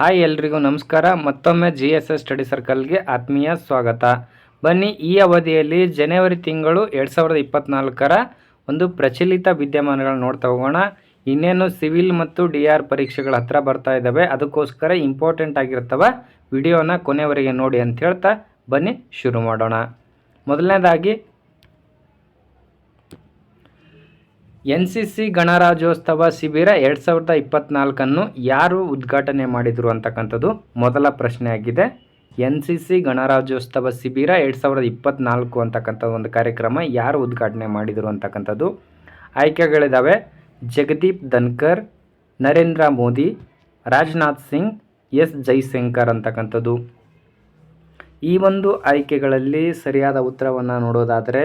Hi ಎಲ್ರಿಗೂ ನಮಸ್ಕಾರ. ಮತ್ತೊಮ್ಮೆ ಜಿ ಎಸ್ ಎಸ್ ಸ್ಟಡಿ ಸರ್ಕಲ್ಗೆ ಆತ್ಮೀಯ ಸ್ವಾಗತ. ಬನ್ನಿ, ಈ ಅವಧಿಯಲ್ಲಿ ಜನವರಿ ತಿಂಗಳು ಎರಡು ಸಾವಿರದ ಇಪ್ಪತ್ತ್ನಾಲ್ಕರ ಒಂದು ಪ್ರಚಲಿತ ವಿದ್ಯಮಾನಗಳನ್ನ ನೋಡ್ತಾ ಹೋಗೋಣ. ಇನ್ನೇನು ಸಿವಿಲ್ ಮತ್ತು ಡಿ ಆರ್ ಪರೀಕ್ಷೆಗಳ ಹತ್ರ ಬರ್ತಾ ಇದ್ದಾವೆ ಅದಕ್ಕೋಸ್ಕರ ಇಂಪಾರ್ಟೆಂಟ್ ಆಗಿರ್ತವೆ ವಿಡಿಯೋನ ಕೊನೆವರೆಗೆ ನೋಡಿ ಅಂತ ಹೇಳ್ತಾ ಬನ್ನಿ, ಶುರು ಮಾಡೋಣ. ಮೊದಲನೇದಾಗಿ ಎನ್ ಸಿ ಸಿ ಗಣರಾಜ್ಯೋತ್ಸವ ಶಿಬಿರ ಎರಡು ಸಾವಿರದ ಇಪ್ಪತ್ನಾಲ್ಕನ್ನು ಯಾರು ಉದ್ಘಾಟನೆ ಮಾಡಿದರು ಅಂತಕ್ಕಂಥದ್ದು ಮೊದಲ ಪ್ರಶ್ನೆ ಆಗಿದೆ ಎನ್ ಸಿ ಸಿ ಗಣರಾಜ್ಯೋತ್ಸವ ಶಿಬಿರ ಎರಡು ಸಾವಿರದ ಇಪ್ಪತ್ನಾಲ್ಕು ಅಂತಕ್ಕಂಥ ಒಂದು ಕಾರ್ಯಕ್ರಮ ಯಾರು ಉದ್ಘಾಟನೆ ಮಾಡಿದರು ಅಂತಕ್ಕಂಥದ್ದು. ಆಯ್ಕೆಗಳಿದ್ದಾವೆ ಜಗದೀಪ್ ಧನ್ಕರ್, ನರೇಂದ್ರ ಮೋದಿ, ರಾಜನಾಥ್ ಸಿಂಗ್, ಎಸ್ ಜೈಶಂಕರ್ ಅಂತಕ್ಕಂಥದ್ದು. ಈ ಒಂದು ಆಯ್ಕೆಗಳಲ್ಲಿ ಸರಿಯಾದ ಉತ್ತರವನ್ನು ನೋಡೋದಾದರೆ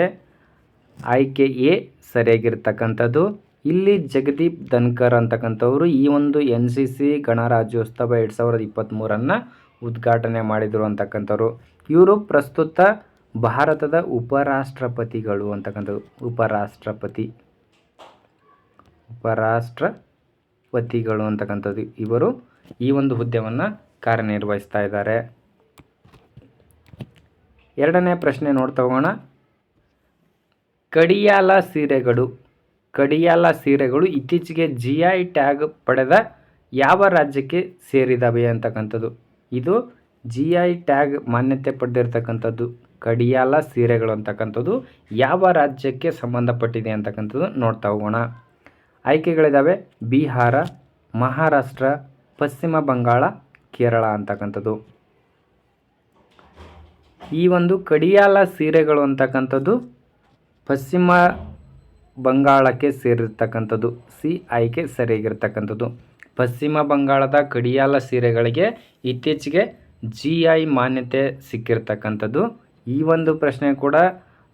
ಆಯ್ಕೆ ಎ ಸರಿಯಾಗಿರ್ತಕ್ಕಂಥದ್ದು. ಇಲ್ಲಿ ಜಗದೀಪ್ ಧನ್ಕರ್ ಅಂತಕ್ಕಂಥವ್ರು ಈ ಒಂದು ಎನ್ ಸಿ ಸಿ ಗಣರಾಜ್ಯೋತ್ಸವ ಎರಡು ಸಾವಿರದ ಇಪ್ಪತ್ತ್ಮೂರನ್ನು ಉದ್ಘಾಟನೆ ಮಾಡಿದರು ಅಂತಕ್ಕಂಥವ್ರು. ಇವರು ಪ್ರಸ್ತುತ ಭಾರತದ ಉಪರಾಷ್ಟ್ರಪತಿಗಳು ಅಂತಕ್ಕಂಥದ್ದು. ಉಪರಾಷ್ಟ್ರಪತಿ. ಉಪರಾಷ್ಟ್ರಪತಿಗಳು ಅಂತಕ್ಕಂಥದ್ದು ಇವರು ಈ ಒಂದು ಹುದ್ದೆಯನ್ನು ಕಾರ್ಯನಿರ್ವಹಿಸ್ತಾ ಇದ್ದಾರೆ. ಎರಡನೇ ಪ್ರಶ್ನೆ ನೋಡ್ತಾ ಹೋಗೋಣ. ಕಡಿಯಾಲ ಸೀರೆಗಳು. ಕಡಿಯಾಲ ಸೀರೆಗಳು ಇತ್ತೀಚೆಗೆ ಜಿ ಐ ಟ್ಯಾಗ್ ಪಡೆದ ಯಾವ ರಾಜ್ಯಕ್ಕೆ ಸೇರಿದವೆ ಅಂತಕ್ಕಂಥದ್ದು. ಇದು ಜಿ ಐ ಟ್ಯಾಗ್ ಮಾನ್ಯತೆ ಪಡೆದಿರ್ತಕ್ಕಂಥದ್ದು. ಕಡಿಯಾಲ ಸೀರೆಗಳು ಅಂತಕ್ಕಂಥದ್ದು ಯಾವ ರಾಜ್ಯಕ್ಕೆ ಸಂಬಂಧಪಟ್ಟಿದೆ ಅಂತಕ್ಕಂಥದ್ದು ನೋಡ್ತಾ ಹೋಗೋಣ. ಆಯ್ಕೆಗಳಿದ್ದಾವೆ ಬಿಹಾರ, ಮಹಾರಾಷ್ಟ್ರ, ಪಶ್ಚಿಮ ಬಂಗಾಳ, ಕೇರಳ ಅಂತಕ್ಕಂಥದ್ದು. ಈ ಒಂದು ಕಡಿಯಾಲ ಸೀರೆಗಳು ಅಂತಕ್ಕಂಥದ್ದು ಪಶ್ಚಿಮ ಬಂಗಾಳಕ್ಕೆ ಸೇರಿರ್ತಕ್ಕಂಥದ್ದು ಸಿ ಆಯ್ಕೆ ಸರಿಯಾಗಿರ್ತಕ್ಕಂಥದ್ದು. ಪಶ್ಚಿಮ ಬಂಗಾಳದ ಕಡಿಯಾಲ ಸೀರೆಗಳಿಗೆ ಇತ್ತೀಚೆಗೆ ಜಿ ಐ ಮಾನ್ಯತೆ ಸಿಕ್ಕಿರ್ತಕ್ಕಂಥದ್ದು. ಈ ಒಂದು ಪ್ರಶ್ನೆ ಕೂಡ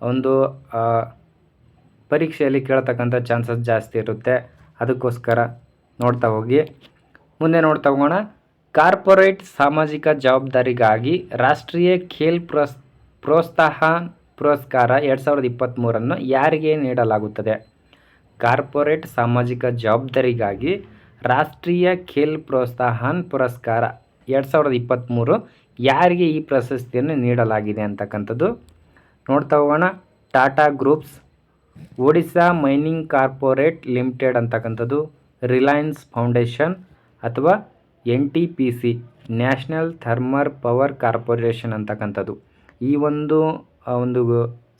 ಒಂದು ಪರೀಕ್ಷೆಯಲ್ಲಿ ಕೇಳ್ತಕ್ಕಂಥ ಚಾನ್ಸಸ್ ಜಾಸ್ತಿ ಇರುತ್ತೆ. ಅದಕ್ಕೋಸ್ಕರ ನೋಡ್ತಾ ಹೋಗಿ. ಮುಂದೆ ನೋಡ್ತಾ ಹೋಗೋಣ. ಕಾರ್ಪೊರೇಟ್ ಸಾಮಾಜಿಕ ಜವಾಬ್ದಾರಿಗಾಗಿ ರಾಷ್ಟ್ರೀಯ ಖೇಲ್ ಪ್ರೋಸ್ ಪ್ರೋತ್ಸಾಹನ್ ಪುರಸ್ಕಾರ ಎರಡು ಸಾವಿರದ ಇಪ್ಪತ್ತ್ಮೂರನ್ನು ಯಾರಿಗೆ ನೀಡಲಾಗುತ್ತದೆ? ಕಾರ್ಪೊರೇಟ್ ಸಾಮಾಜಿಕ ಜವಾಬ್ದಾರಿಗಾಗಿ ರಾಷ್ಟ್ರೀಯ ಖೇಲ್ ಪ್ರೋತ್ಸಾಹನ್ ಪುರಸ್ಕಾರ ಎರಡು ಸಾವಿರದ ಇಪ್ಪತ್ತ್ಮೂರು ಯಾರಿಗೆ ಈ ಪ್ರಶಸ್ತಿಯನ್ನು ನೀಡಲಾಗಿದೆ ಅಂತಕ್ಕಂಥದ್ದು? ನೋಡ್ತಾ ಹೋಗೋಣ. Tata groups, Odisha mining corporate limited ಅಂತಕ್ಕಂಥದ್ದು, ರಿಲಯನ್ಸ್ ಫೌಂಡೇಶನ್ ಅಥವಾ N T P C, national thermal power corporation ಅಂತಕ್ಕಂಥದ್ದು. ಈ ಒಂದು ಒಂದು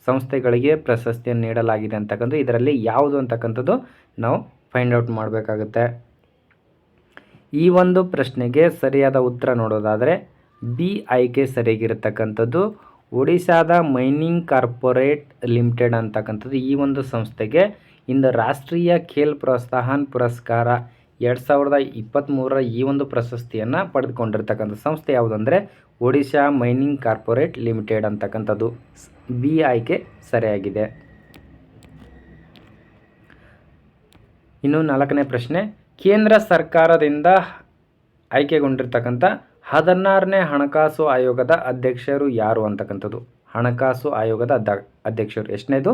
ಸಂಸ್ಥೆಗಳಿಗೆ ಪ್ರಶಸ್ತಿಯನ್ನು ನೀಡಲಾಗಿದೆ ಅಂತಕ್ಕಂಥ ಇದರಲ್ಲಿ ಯಾವುದು ಅಂತಕ್ಕಂಥದ್ದು ನಾವು ಫೈಂಡ್ ಔಟ್ ಮಾಡಬೇಕಾಗುತ್ತೆ. ಈ ಒಂದು ಪ್ರಶ್ನೆಗೆ ಸರಿಯಾದ ಉತ್ತರ ನೋಡೋದಾದರೆ ಬಿ ಆಯ್ಕೆ ಸರಿಯಾಗಿರತಕ್ಕಂಥದ್ದು, ಒಡಿಶಾದ ಮೈನಿಂಗ್ ಕಾರ್ಪೊರೇಟ್ ಲಿಮಿಟೆಡ್ ಅಂತಕ್ಕಂಥದ್ದು ಈ ಒಂದು ಸಂಸ್ಥೆಗೆ ಇಂದು ರಾಷ್ಟ್ರೀಯ ಖೇಲ್ ಪ್ರೋತ್ಸಾಹನ್ ಪುರಸ್ಕಾರ ಎರಡು ಸಾವಿರದ ಇಪ್ಪತ್ತ್ಮೂರರ ಈ ಒಂದು ಪ್ರಶಸ್ತಿಯನ್ನು ಪಡೆದುಕೊಂಡಿರ್ತಕ್ಕಂಥ ಸಂಸ್ಥೆ ಯಾವುದಂದರೆ ಒಡಿಶಾ ಮೈನಿಂಗ್ ಕಾರ್ಪೊರೇಟ್ ಲಿಮಿಟೆಡ್ ಅಂತಕ್ಕಂಥದ್ದು ಬಿ ಆಯ್ಕೆ ಸರಿಯಾಗಿದೆ. ಇನ್ನು ನಾಲ್ಕನೇ ಪ್ರಶ್ನೆ, ಕೇಂದ್ರ ಸರ್ಕಾರದಿಂದ ಆಯ್ಕೆಗೊಂಡಿರ್ತಕ್ಕಂಥ ಹದಿನಾರನೇ ಹಣಕಾಸು ಆಯೋಗದ ಅಧ್ಯಕ್ಷರು ಯಾರು ಅಂತಕ್ಕಂಥದ್ದು? ಹಣಕಾಸು ಆಯೋಗದ ಅಧ್ಯಕ್ಷರು ಎಷ್ಟನೇದು?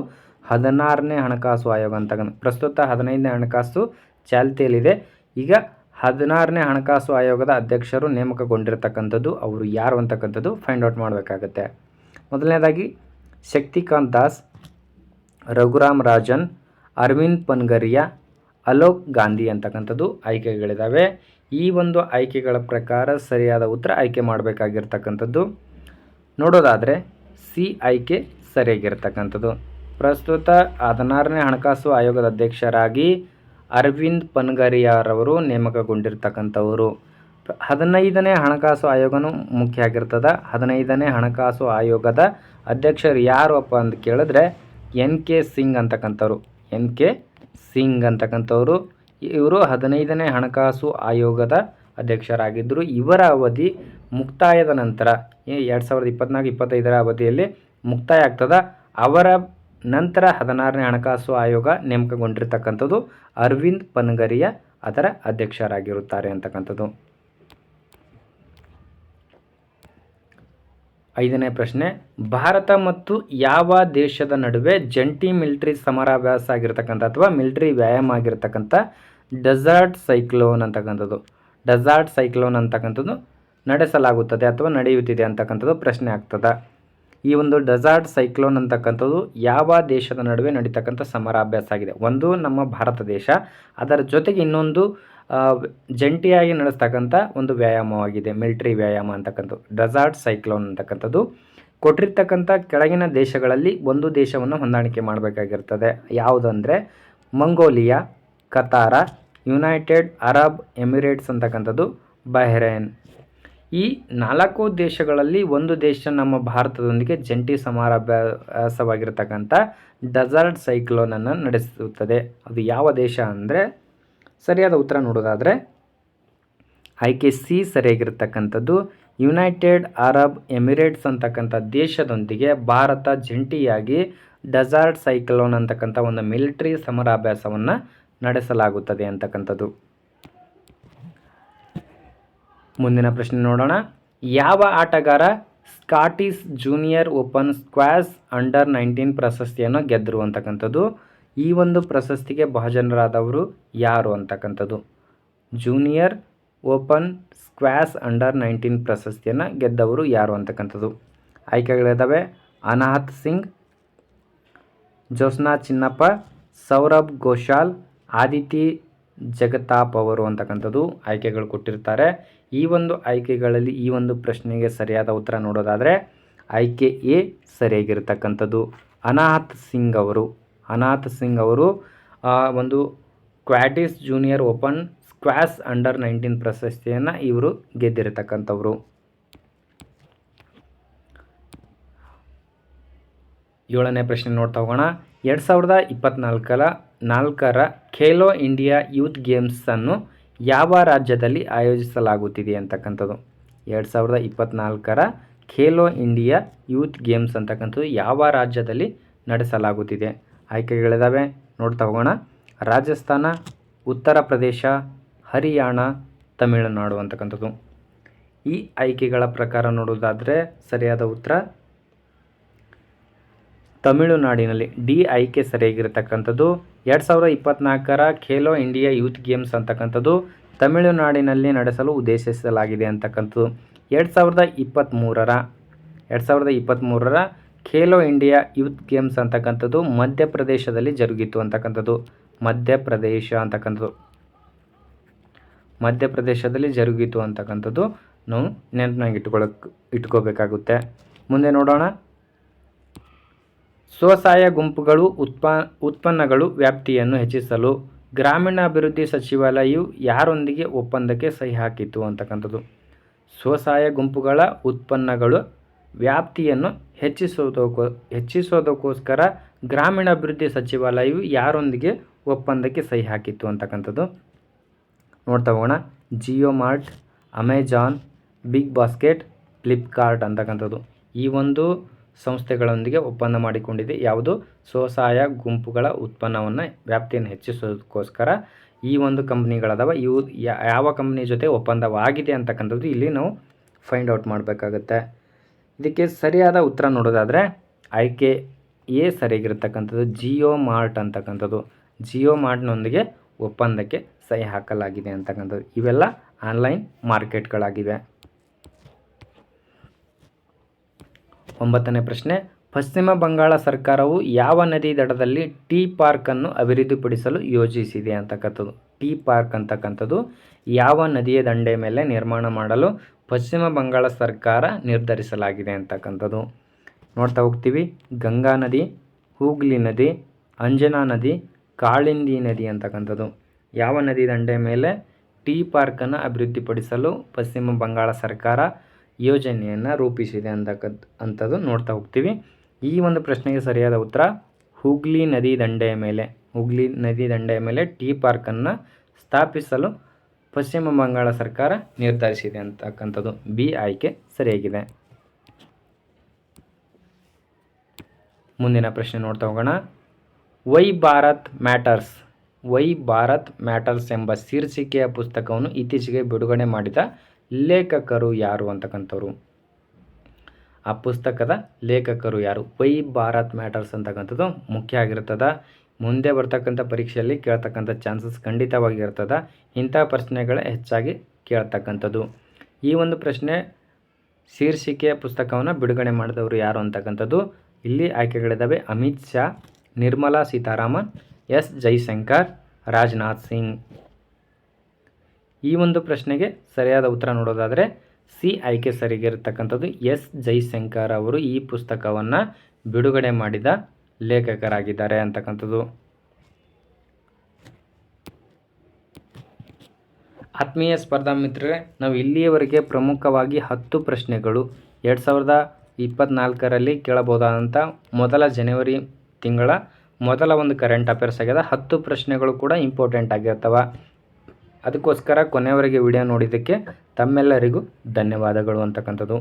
ಹದಿನಾರನೇ ಹಣಕಾಸು ಆಯೋಗ ಅಂತಕ್ಕಂಥ ಪ್ರಸ್ತುತ ಹದಿನೈದನೇ ಹಣಕಾಸು ಚಾಲ್ತಿಯಲ್ಲಿದೆ. ಈಗ ಹದಿನಾರನೇ ಹಣಕಾಸು ಆಯೋಗದ ಅಧ್ಯಕ್ಷರು ನೇಮಕಗೊಂಡಿರ್ತಕ್ಕಂಥದ್ದು, ಅವರು ಯಾರು ಅಂತಕ್ಕಂಥದ್ದು ಫೈಂಡ್ ಔಟ್ ಮಾಡಬೇಕಾಗತ್ತೆ. ಮೊದಲನೇದಾಗಿ, ಶಕ್ತಿಕಾಂತ್ ದಾಸ್, ರಘುರಾಮ್ ರಾಜನ್, ಅರವಿಂದ್ ಪನ್ಗರಿಯಾ, ಅಲೋಕ್ ಗಾಂಧಿ ಅಂತಕ್ಕಂಥದ್ದು ಆಯ್ಕೆಗಳಿದ್ದಾವೆ ಈ ಒಂದು ಆಯ್ಕೆಗಳ ಪ್ರಕಾರ ಸರಿಯಾದ ಉತ್ತರ ಆಯ್ಕೆ ಮಾಡಬೇಕಾಗಿರ್ತಕ್ಕಂಥದ್ದು. ನೋಡೋದಾದರೆ, ಸಿ ಆಯ್ಕೆ ಸರಿಯಾಗಿರ್ತಕ್ಕಂಥದ್ದು. ಪ್ರಸ್ತುತ ಹದಿನಾರನೇ ಹಣಕಾಸು ಆಯೋಗದ ಅಧ್ಯಕ್ಷರಾಗಿ ಅರವಿಂದ್ ಪನ್ಗರಿಯಾರವರು ನೇಮಕಗೊಂಡಿರ್ತಕ್ಕಂಥವರು. ಹದಿನೈದನೇ ಹಣಕಾಸು ಆಯೋಗನೂ ಮುಖ್ಯ ಆಗಿರ್ತದೆ. ಹದಿನೈದನೇ ಹಣಕಾಸು ಆಯೋಗದ ಅಧ್ಯಕ್ಷರು ಯಾರಪ್ಪ ಅಂತ ಕೇಳಿದ್ರೆ ಎನ್ ಕೆ ಸಿಂಗ್ ಅಂತಕ್ಕಂಥವ್ರು. ಎನ್ ಕೆ ಸಿಂಗ್ ಅಂತಕ್ಕಂಥವರು. ಇವರು ಹದಿನೈದನೇ ಹಣಕಾಸು ಆಯೋಗದ ಅಧ್ಯಕ್ಷರಾಗಿದ್ದರು. ಇವರ ಅವಧಿ ಮುಕ್ತಾಯದ ನಂತರ ಎರಡು ಸಾವಿರದ ಇಪ್ಪತ್ನಾಲ್ಕು, ಇಪ್ಪತ್ತೈದರ ಅವಧಿಯಲ್ಲಿ ಮುಕ್ತಾಯ ಆಗ್ತದೆ. ಅವರ ನಂತರ ಹದಿನಾರನೇ ಹಣಕಾಸು ಆಯೋಗ ನೇಮಕಗೊಂಡಿರ್ತಕ್ಕಂಥದ್ದು ಅರವಿಂದ್ ಪನ್ಗರಿಯ ಅದರ ಅಧ್ಯಕ್ಷರಾಗಿರುತ್ತಾರೆ ಅಂತಕ್ಕಂಥದ್ದು. ಐದನೇ ಪ್ರಶ್ನೆ, ಭಾರತ ಮತ್ತು ಯಾವ ದೇಶದ ನಡುವೆ ಜಂಟಿ ಮಿಲಿಟರಿ ಸಮರಾಭ್ಯಾಸ ಆಗಿರ್ತಕ್ಕಂಥ ಅಥವಾ ಮಿಲಿಟರಿ ವ್ಯಾಯಾಮ ಆಗಿರ್ತಕ್ಕಂಥ ಡೆಸರ್ಟ್ ಸೈಕ್ಲೋನ್ ಅಂತಕ್ಕಂಥದ್ದು. ಡೆಸರ್ಟ್ ಸೈಕ್ಲೋನ್ ಅಂತಕ್ಕಂಥದ್ದು ನಡೆಸಲಾಗುತ್ತದೆ ಅಥವಾ ನಡೆಯುತ್ತಿದೆ ಅಂತಕ್ಕಂಥದ್ದು ಪ್ರಶ್ನೆ ಆಗ್ತದೆ. ಈ ಒಂದು ಡೆಸಾರ್ಟ್ ಸೈಕ್ಲೋನ್ ಅಂತಕ್ಕಂಥದ್ದು ಯಾವ ದೇಶದ ನಡುವೆ ನಡೀತಕ್ಕಂಥ ಸಮರಾಭ್ಯಾಸ ಆಗಿದೆ. ಒಂದು ನಮ್ಮ ಭಾರತ ದೇಶ, ಅದರ ಜೊತೆಗೆ ಇನ್ನೊಂದು ಜಂಟಿಯಾಗಿ ನಡೆಸ್ತಕ್ಕಂಥ ಒಂದು ವ್ಯಾಯಾಮವಾಗಿದೆ ಮಿಲಿಟರಿ ವ್ಯಾಯಾಮ ಅಂತಕ್ಕಂಥದ್ದು ಡೆಸಾರ್ಟ್ ಸೈಕ್ಲೋನ್ ಅಂತಕ್ಕಂಥದ್ದು. ಕೊಟ್ಟಿರ್ತಕ್ಕಂಥ ಕೆಳಗಿನ ದೇಶಗಳಲ್ಲಿ ಒಂದು ದೇಶವನ್ನು ಹೊಂದಾಣಿಕೆ ಮಾಡಬೇಕಾಗಿರ್ತದೆ. ಯಾವುದಂದರೆ Mongolia, Qatar, United Arab Emirates ಅಂತಕ್ಕಂಥದ್ದು, ಬಹ್ರೇನ್. ಈ ನಾಲ್ಕು ದೇಶಗಳಲ್ಲಿ ಒಂದು ದೇಶ ನಮ್ಮ ಭಾರತದೊಂದಿಗೆ ಜಂಟಿ ಸಮಾರಾಭ್ಯಾಸವಾಗಿರ್ತಕ್ಕಂಥ ಡೆಸರ್ಟ್ ಸೈಕ್ಲೋನನ್ನು ನಡೆಸುತ್ತದೆ. ಅದು ಯಾವ ದೇಶ ಅಂದರೆ ಸರಿಯಾದ ಉತ್ತರ ನೋಡೋದಾದರೆ ಆಯ್ಕೆ ಸಿ ಸರಿಯಾಗಿರ್ತಕ್ಕಂಥದ್ದು. ಯುನೈಟೆಡ್ ಅರಬ್ ಎಮಿರೇಟ್ಸ್ ಅಂತಕ್ಕಂಥ ದೇಶದೊಂದಿಗೆ ಭಾರತ ಜಂಟಿಯಾಗಿ ಡೆಸರ್ಟ್ ಸೈಕ್ಲೋನ್ ಅಂತಕ್ಕಂಥ ಒಂದು ಮಿಲಿಟರಿ ಸಮರಾಭ್ಯಾಸವನ್ನು ನಡೆಸಲಾಗುತ್ತದೆ ಅಂತಕ್ಕಂಥದ್ದು. ಮುಂದಿನ ಪ್ರಶ್ನೆ ನೋಡೋಣ. ಯಾವ ಆಟಗಾರ Scottish junior open squash under nineteen ಪ್ರಶಸ್ತಿಯನ್ನು ಗೆದ್ದರು ಅಂತಕ್ಕಂಥದ್ದು ಈ ಒಂದು ಪ್ರಶಸ್ತಿಗೆ ಭಾಜನರಾದವರು ಯಾರು ಅಂತಕ್ಕಂಥದ್ದು? Junior open squash under nineteen ಪ್ರಶಸ್ತಿಯನ್ನು ಗೆದ್ದವರು ಯಾರು ಅಂತಕ್ಕಂಥದ್ದು? ಆಯ್ಕೆಗಳಿದ್ದಾವೆ ಅನಾಹತ್ ಸಿಂಗ್, ಜೋಸ್ನಾ ಚಿನ್ನಪ್ಪ, ಸೌರಭ್ ಘೋಷಾಲ್, ಆದಿತಿ ಜಗತಾಪ್ ಅವರು ಅಂತಕ್ಕಂಥದ್ದು ಆಯ್ಕೆಗಳು ಕೊಟ್ಟಿರ್ತಾರೆ. ಈ ಒಂದು ಆಯ್ಕೆಗಳಲ್ಲಿ ಈ ಒಂದು ಪ್ರಶ್ನೆಗೆ ಸರಿಯಾದ ಉತ್ತರ ನೋಡೋದಾದರೆ ಆಯ್ಕೆ ಎ ಸರಿಯಾಗಿರ್ತಕ್ಕಂಥದ್ದು. ಅನಾಥ್ ಸಿಂಗ್ ಅವರು, ಅನಾಥ್ ಸಿಂಗ್ ಅವರು ಒಂದು Scottish junior open squash under nineteen ಪ್ರಶಸ್ತಿಯನ್ನು ಇವರು ಗೆದ್ದಿರತಕ್ಕಂಥವ್ರು. ಏಳನೇ ಪ್ರಶ್ನೆ ನೋಡ್ತಾ ಹೋಗೋಣ. ಎರಡು ಸಾವಿರದ ಇಪ್ಪತ್ನಾಲ್ಕರ ನಾಲ್ಕರ ಖೇಲೋ ಇಂಡಿಯಾ ಯೂತ್ ಗೇಮ್ಸನ್ನು ಯಾವ ರಾಜ್ಯದಲ್ಲಿ ಆಯೋಜಿಸಲಾಗುತ್ತಿದೆ ಅಂತಕ್ಕಂಥದ್ದು? ಎರಡು ಸಾವಿರದ ಇಪ್ಪತ್ನಾಲ್ಕರ ಖೇಲೋ ಇಂಡಿಯಾ ಯೂತ್ ಗೇಮ್ಸ್ ಅಂತಕ್ಕಂಥದ್ದು ಯಾವ ರಾಜ್ಯದಲ್ಲಿ ನಡೆಸಲಾಗುತ್ತಿದೆ? ಆಯ್ಕೆಗಳಿದ್ದಾವೆ ನೋಡ್ತಾ ಹೋಗೋಣ. ರಾಜಸ್ಥಾನ, ಉತ್ತರ ಪ್ರದೇಶ, ಹರಿಯಾಣ, ತಮಿಳುನಾಡು ಅಂತಕ್ಕಂಥದ್ದು. ಈ ಆಯ್ಕೆಗಳ ಪ್ರಕಾರ ನೋಡೋದಾದರೆ ಸರಿಯಾದ ಉತ್ತರ ತಮಿಳುನಾಡಿನಲ್ಲಿ ಡಿ ಆಯ್ಕೆ ಸರಿಯಾಗಿರತಕ್ಕಂಥದ್ದು. ಎರಡು ಸಾವಿರದ ಇಪ್ಪತ್ನಾಲ್ಕರ ಖೇಲೋ ಇಂಡಿಯಾ ಯೂತ್ ಗೇಮ್ಸ್ ಅಂತಕ್ಕಂಥದ್ದು ತಮಿಳುನಾಡಿನಲ್ಲಿ ನಡೆಸಲು ಉದ್ದೇಶಿಸಲಾಗಿದೆ ಅಂತಕ್ಕಂಥದ್ದು. ಎರಡು ಸಾವಿರದ ಇಪ್ಪತ್ತ್ಮೂರರ ಎರಡು ಸಾವಿರದ ಇಪ್ಪತ್ತ್ಮೂರರ ಖೇಲೋ ಇಂಡಿಯಾ ಯೂತ್ ಗೇಮ್ಸ್ ಅಂತಕ್ಕಂಥದ್ದು ಮಧ್ಯಪ್ರದೇಶದಲ್ಲಿ ಜರುಗಿತು ಅಂತಕ್ಕಂಥದ್ದು. ಮಧ್ಯಪ್ರದೇಶ ಅಂತಕ್ಕಂಥದ್ದು. ಮಧ್ಯಪ್ರದೇಶದಲ್ಲಿ ಜರುಗಿತು ಅಂತಕ್ಕಂಥದ್ದು. ನಾವು ನೆನಪಿನಾಗಿ ಇಟ್ಕೊಳ್ಳೋಕೆ ಇಟ್ಕೋಬೇಕಾಗುತ್ತೆ. ಮುಂದೆ ನೋಡೋಣ. ಸ್ವಸಹಾಯ ಗುಂಪುಗಳು, ಉತ್ಪ, ಉತ್ಪನ್ನಗಳು ವ್ಯಾಪ್ತಿಯನ್ನು ಹೆಚ್ಚಿಸಲು ಗ್ರಾಮೀಣಾಭಿವೃದ್ಧಿ ಸಚಿವಾಲಯವು ಯಾರೊಂದಿಗೆ ಒಪ್ಪಂದಕ್ಕೆ ಸಹಿ ಹಾಕಿತು ಅಂತಕ್ಕಂಥದ್ದು. ಸ್ವಸಹಾಯ ಗುಂಪುಗಳ ಉತ್ಪನ್ನಗಳು ವ್ಯಾಪ್ತಿಯನ್ನು ಹೆಚ್ಚಿಸೋದಕ್ಕೋ, ಹೆಚ್ಚಿಸೋದಕ್ಕೋಸ್ಕರ ಗ್ರಾಮೀಣಾಭಿವೃದ್ಧಿ ಸಚಿವಾಲಯವು ಯಾರೊಂದಿಗೆ ಒಪ್ಪಂದಕ್ಕೆ ಸಹಿ ಹಾಕಿತ್ತು ಅಂತಕ್ಕಂಥದ್ದು. ನೋಡ್ತಾ ಹೋಗೋಣ. Jio mart, Amazon, big basket, Flipkart ಅಂತಕ್ಕಂಥದ್ದು. ಈ ಒಂದು ಸಂಸ್ಥೆಗಳೊಂದಿಗೆ ಒಪ್ಪಂದ ಮಾಡಿಕೊಂಡಿದೆ. ಯಾವುದು? ಸ್ವಸಹಾಯ ಗುಂಪುಗಳ ಉತ್ಪನ್ನವನ್ನು ವ್ಯಾಪ್ತಿಯನ್ನು ಹೆಚ್ಚಿಸೋದಕ್ಕೋಸ್ಕರ ಈ ಒಂದು ಕಂಪ್ನಿಗಳದಾವ. ಇವು ಯಾವ ಕಂಪ್ನಿ ಜೊತೆ ಒಪ್ಪಂದವಾಗಿದೆ ಅಂತಕ್ಕಂಥದ್ದು ಇಲ್ಲಿ ನಾವು ಫೈಂಡ್ ಔಟ್ ಮಾಡಬೇಕಾಗತ್ತೆ. ಇದಕ್ಕೆ ಸರಿಯಾದ ಉತ್ತರ ನೋಡೋದಾದರೆ ಆಯ್ಕೆ ಎ ಸರಿಯಾಗಿರ್ತಕ್ಕಂಥದ್ದು ಜಿಯೋ ಮಾರ್ಟ್ ಅಂತಕ್ಕಂಥದ್ದು. ಜಿಯೋ ಮಾರ್ಟ್ನೊಂದಿಗೆ ಒಪ್ಪಂದಕ್ಕೆ ಸಹಿ ಹಾಕಲಾಗಿದೆ ಅಂತಕ್ಕಂಥದ್ದು. ಇವೆಲ್ಲ ಆನ್ಲೈನ್ ಮಾರ್ಕೆಟ್ಗಳಾಗಿವೆ. ಒಂಬತ್ತನೇ ಪ್ರಶ್ನೆ, ಪಶ್ಚಿಮ ಬಂಗಾಳ ಸರ್ಕಾರವು ಯಾವ ನದಿ ದಡದಲ್ಲಿ ಟೀ ಪಾರ್ಕನ್ನು ಅಭಿವೃದ್ಧಿಪಡಿಸಲು ಯೋಜಿಸಿದೆ ಅಂತಕ್ಕಂಥದ್ದು. ಟೀ ಪಾರ್ಕ್ ಅಂತಕ್ಕಂಥದ್ದು ಯಾವ ನದಿಯ ದಂಡೆ ಮೇಲೆ ನಿರ್ಮಾಣ ಮಾಡಲು ಪಶ್ಚಿಮ ಬಂಗಾಳ ಸರ್ಕಾರ ನಿರ್ಧರಿಸಲಾಗಿದೆ ಅಂತಕ್ಕಂಥದ್ದು. ನೋಡ್ತಾ ಹೋಗ್ತೀವಿ. ಗಂಗಾ ನದಿ, ಹೂಗ್ಲಿ ನದಿ, ಅಂಜನಾ ನದಿ, ಕಾಳಿಂದಿ ನದಿ ಅಂತಕ್ಕಂಥದ್ದು. ಯಾವ ನದಿ ದಂಡೆ ಮೇಲೆ ಟೀ ಪಾರ್ಕನ್ನು ಅಭಿವೃದ್ಧಿಪಡಿಸಲು ಪಶ್ಚಿಮ ಬಂಗಾಳ ಸರ್ಕಾರ ಯೋಜನೆಯನ್ನು ರೂಪಿಸಿದೆ ಅಂತಕ್ಕಂಥ ಅಂಥದ್ದು ನೋಡ್ತಾ ಹೋಗ್ತೀವಿ. ಈ ಒಂದು ಪ್ರಶ್ನೆಗೆ ಸರಿಯಾದ ಉತ್ತರ, ಹುಗ್ಲಿ ನದಿ ದಂಡೆಯ ಮೇಲೆ, ಹುಗ್ಲಿ ನದಿ ದಂಡೆಯ ಮೇಲೆ ಟೀ ಪಾರ್ಕನ್ನು ಸ್ಥಾಪಿಸಲು ಪಶ್ಚಿಮ ಬಂಗಾಳ ಸರ್ಕಾರ ನಿರ್ಧರಿಸಿದೆ ಅಂತಕ್ಕಂಥದ್ದು ಬಿ ಆಯ್ಕೆ ಸರಿಯಾಗಿದೆ. ಮುಂದಿನ ಪ್ರಶ್ನೆ ನೋಡ್ತಾ ಹೋಗೋಣ. Why Bharat matters, why Bharat matters ಎಂಬ ಶೀರ್ಷಿಕೆಯ ಪುಸ್ತಕವನ್ನು ಇತ್ತೀಚೆಗೆ ಬಿಡುಗಡೆ ಮಾಡಿದ ಲೇಖಕರು ಯಾರು ಅಂತಕ್ಕಂಥವ್ರು? ಆ ಪುಸ್ತಕದ ಲೇಖಕರು ಯಾರು? ವೈ ಭಾರತ್ ಮ್ಯಾಟರ್ಸ್ ಅಂತಕ್ಕಂಥದ್ದು ಮುಖ್ಯ ಆಗಿರ್ತದ. ಮುಂದೆ ಬರ್ತಕ್ಕಂಥ ಪರೀಕ್ಷೆಯಲ್ಲಿ ಕೇಳ್ತಕ್ಕಂಥ ಚಾನ್ಸಸ್ ಖಂಡಿತವಾಗಿ ಇರ್ತದ. ಇಂಥ ಪ್ರಶ್ನೆಗಳೇ ಹೆಚ್ಚಾಗಿ ಕೇಳ್ತಕ್ಕಂಥದ್ದು. ಈ ಒಂದು ಪ್ರಶ್ನೆ ಶೀರ್ಷಿಕೆಯ ಪುಸ್ತಕವನ್ನು ಬಿಡುಗಡೆ ಮಾಡಿದವರು ಯಾರು ಅಂತಕ್ಕಂಥದ್ದು? ಇಲ್ಲಿ ಆಯ್ಕೆಗಳಿದ್ದಾವೆ ಅಮಿತ್ ಶಾ, ನಿರ್ಮಲಾ ಸೀತಾರಾಮನ್, ಎಸ್. ಜೈಶಂಕರ್, ರಾಜನಾಥ್ ಸಿಂಗ್. ಈ ಒಂದು ಪ್ರಶ್ನೆಗೆ ಸರಿಯಾದ ಉತ್ತರ ನೋಡೋದಾದರೆ ಸಿ ಆಯ್ಕೆ ಸರಿಗಿರತಕ್ಕಂಥದ್ದು ಎಸ್ ಜೈಶಂಕರ್ ಅವರು ಈ ಪುಸ್ತಕವನ್ನು ಬಿಡುಗಡೆ ಮಾಡಿದ ಲೇಖಕರಾಗಿದ್ದಾರೆ ಅಂತಕ್ಕಂಥದ್ದು. ಆತ್ಮೀಯ ಸ್ಪರ್ಧಾ ಮಿತ್ರರೇ, ನಾವು ಇಲ್ಲಿಯವರೆಗೆ ಪ್ರಮುಖವಾಗಿ ಹತ್ತು ಪ್ರಶ್ನೆಗಳು ಎರಡು ಸಾವಿರದ ಇಪ್ಪತ್ನಾಲ್ಕರಲ್ಲಿ ಕೇಳಬಹುದಾದಂಥ ಮೊದಲ ಜನವರಿ ತಿಂಗಳ ಮೊದಲ ಒಂದು ಕರೆಂಟ್ ಅಫೇರ್ಸ್ ಆಗ್ಯದ ಹತ್ತು ಪ್ರಶ್ನೆಗಳು ಕೂಡ ಇಂಪಾರ್ಟೆಂಟ್ ಆಗಿರ್ತವೆ. ಅದಕ್ಕೋಸ್ಕರ ಕೊನೆಯವರೆಗೆ ವಿಡಿಯೋ ನೋಡಿದ್ದಕ್ಕೆ ತಮ್ಮೆಲ್ಲರಿಗೂ ಧನ್ಯವಾದಗಳು ಅಂತಕ್ಕಂಥದ್ದು.